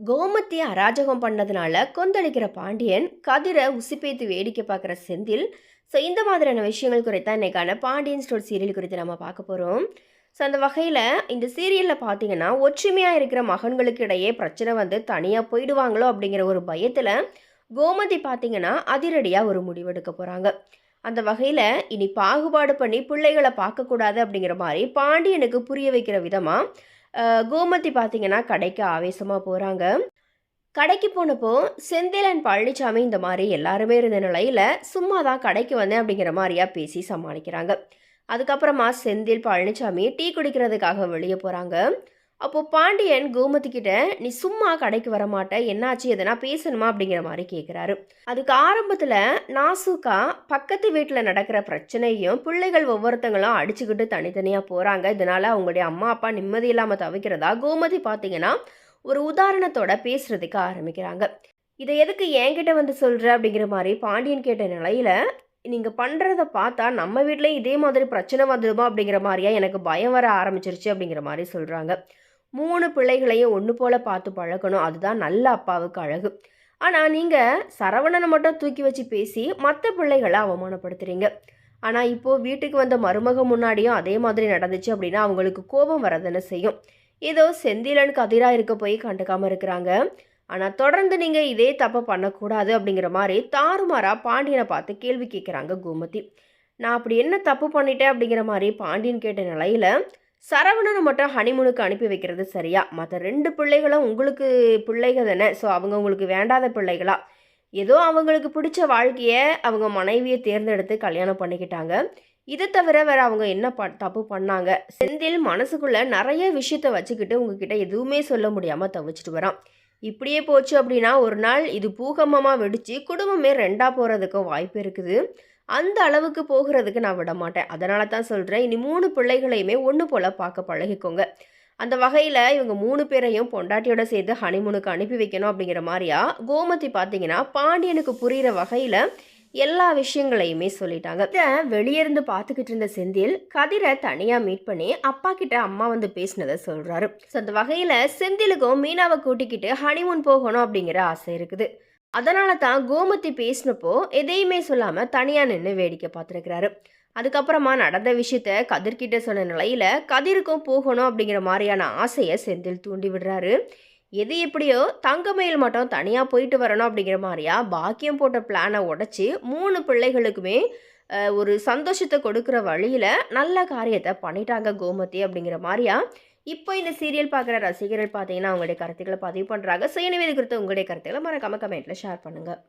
கோமத்தி அராஜகம் பண்ணதுனால கொந்தளிக்கிற பாண்டியன் கதிரை உசிப்பேத்து வேடிக்கை பார்க்குற செந்தில். ஸோ இந்த மாதிரியான விஷயங்கள் குறித்தான் இன்னைக்கான பாண்டியன் ஸ்டோர் சீரியல் குறித்து நம்ம பார்க்க போகிறோம் ஸோ அந்த வகையில் இந்த சீரியலில் பார்த்தீங்கன்னா ஒற்றுமையாக இருக்கிற மகன்களுக்கு இடையே பிரச்சனை வந்து தனியாக போயிடுவாங்களோ அப்படிங்கிற ஒரு பயத்தில் கோமதி பார்த்தீங்கன்னா அதிரடியாக ஒரு முடிவெடுக்க போகிறாங்க அந்த வகையில் இனி பாகுபாடு பண்ணி பிள்ளைகளை பார்க்கக்கூடாது அப்படிங்கிற மாதிரி பாண்டியனுக்கு புரிய வைக்கிற விதமாக கோமதி பார்த்தீங்கன்னா கடைக்கு ஆவேசமாக போகிறாங்க கடைக்கு போனப்போ செந்திலன் பழனிசாமி இந்த மாதிரி எல்லாருமே இருந்த நிலையில் சும்மா தான் கடைக்கு வந்தேன் அப்படிங்கிற மாதிரியா பேசி சமாளிக்கிறாங்க. அதுக்கப்புறமா செந்தில் பழனிசாமி டீ குடிக்கிறதுக்காக வெளியே போகிறாங்க அப்போது பாண்டியன் கோமதி கிட்ட நீ சும்மா கடைக்கு வரமாட்ட என்னாச்சு எதனா பேசணுமா? அப்படிங்கிற மாதிரி கேட்குறாரு அதுக்கு ஆரம்பத்தில் நாசுக்கா பக்கத்து வீட்டில் நடக்கிற பிரச்சனையும் பிள்ளைகள் ஒவ்வொருத்தங்களும் அடிச்சுக்கிட்டு தனித்தனியாக போகிறாங்க இதனால் அவங்களுடைய அம்மா அப்பா நிம்மதி இல்லாமல் தவிக்கிறதா கோமதி பார்த்தீங்கன்னா ஒரு உதாரணத்தோட பேசுறதுக்கு ஆரம்பிக்கிறாங்க. இதை எதுக்கு என்கிட்ட வந்து சொல்கிற அப்படிங்கிற மாதிரி பாண்டியன் கேட்ட நிலையில் நீங்கள் பண்ணுறத பார்த்தா நம்ம வீட்லேயும் இதே மாதிரி பிரச்சனை வந்துடுமா அப்படிங்கிற மாதிரியா எனக்கு பயம் வர ஆரம்பிச்சிருச்சு அப்படிங்கிற மாதிரி சொல்கிறாங்க மூணு பிள்ளைகளையும் ஒன்று போல் பார்த்து பழகணும். அதுதான் நல்ல அப்பாவுக்கு அழகு. ஆனால் நீங்கள் சரவணனை மட்டும் தூக்கி வச்சு பேசி மற்ற பிள்ளைகளை அவமானப்படுத்துகிறீங்க ஆனால் இப்போது வீட்டுக்கு வந்த மருமக முன்னாடியும் அதே மாதிரி நடந்துச்சு அப்படின்னா அவங்களுக்கு கோபம் வரதானே செய்யும். ஏதோ செந்திலனுக்கு அதிராக இருக்க போய் கண்டுக்காமல் இருக்கிறாங்க. ஆனால் தொடர்ந்து நீங்கள் இதே தப்பை பண்ணக்கூடாது அப்படிங்கிற மாதிரி தாறுமாறாக பாண்டியனை பார்த்து கேள்வி கேட்குறாங்க கோமதி. நான் அப்படி என்ன தப்பு பண்ணிட்டேன் அப்படிங்கிற மாதிரி பாண்டியன் கேட்ட நிலையில் சரவணனை மட்டும் ஹனிமூனுக்கு அனுப்பி வைக்கிறது சரியா? மற்ற ரெண்டு பிள்ளைகளும் உங்களுக்கு பிள்ளைகள் தானே? ஸோ அவங்க உங்களுக்கு வேண்டாத பிள்ளைகளா? ஏதோ அவங்களுக்கு பிடிச்ச வாழ்க்கையை அவங்க மனைவியை தேர்ந்தெடுத்து கல்யாணம் பண்ணிக்கிட்டாங்க. இதை தவிர வேற அவங்க என்ன ப தப்பு பண்ணாங்க? செந்தில் மனசுக்குள்ள நிறைய விஷயத்த வச்சுக்கிட்டு உங்ககிட்ட எதுவுமே சொல்ல முடியாமல் தவிச்சிட்டு வரான். இப்படியே போச்சு அப்படின்னா ஒரு நாள் இது பூகம்பமாக வெடித்து குடும்பமே ரெண்டாக போகிறதுக்கும் வாய்ப்பு இருக்குது. அந்த அளவுக்கு போகிறதுக்கு நான் விட மாட்டேன். அதனால தான் சொல்கிறேன் இனி மூணு பிள்ளைகளையுமே ஒன்று போல் பார்க்க பழகிக்கோங்க. அந்த வகையில் இவங்க மூணு பேரையும் பொண்டாட்டியோட சேர்த்து ஹனிமூனுக்கு அனுப்பி வைக்கணும் அப்படிங்கிற மாதிரியா கோமதி பார்த்தீங்கன்னா பாண்டியனுக்கு புரிகிற வகையில் எல்லா விஷயங்களையுமே சொல்லிட்டாங்க. இதை வெளியே இருந்து பார்த்துக்கிட்டு இருந்த செந்தில் கதிரை தனியாக மீட் பண்ணி அப்பா கிட்ட அம்மா வந்து பேசினதை சொல்கிறாரு ஸோ அந்த வகையில் செந்திலுக்கும் மீனாவை கூட்டிக்கிட்டு ஹனிமூன் போகணும் அப்படிங்கிற ஆசை இருக்குது. அதனால தான் கோமதி பேசினப்போ எதையுமே சொல்லாமல் தனியாக நின்று வேடிக்கை பார்த்துருக்கிறாரு. அதுக்கப்புறமா நடந்த விஷயத்த கதிர்கிட்ட சொன்ன நிலையில் கதிருக்கும் போகணும் அப்படிங்கிற மாதிரியான ஆசையை செந்தில் தூண்டி விடுறாரு. எது எப்படியோ தங்கமயில் மட்டும் தனியாக போயிட்டு வரணும் அப்படிங்கிற மாதிரியா பாக்கியம் போட்ட பிளானை உடச்சி மூணு பிள்ளைகளுக்குமே ஒரு சந்தோஷத்தை கொடுக்குற வழியில் நல்ல காரியத்தை பண்ணிட்டாங்க கோமதி அப்படிங்கிற மாதிரியா இப்போ இந்த சீரியல் பார்க்குற ரசிகர்கள் பார்த்தீங்கன்னா அவங்களுடைய கருத்துக்களை பதிவு பண்ணுறாங்க ஸோ எனவே இது குறித்து உங்களுடைய கருத்துக்களை மறக்காம கமெண்ட்டில் ஷேர் பண்ணுங்கள்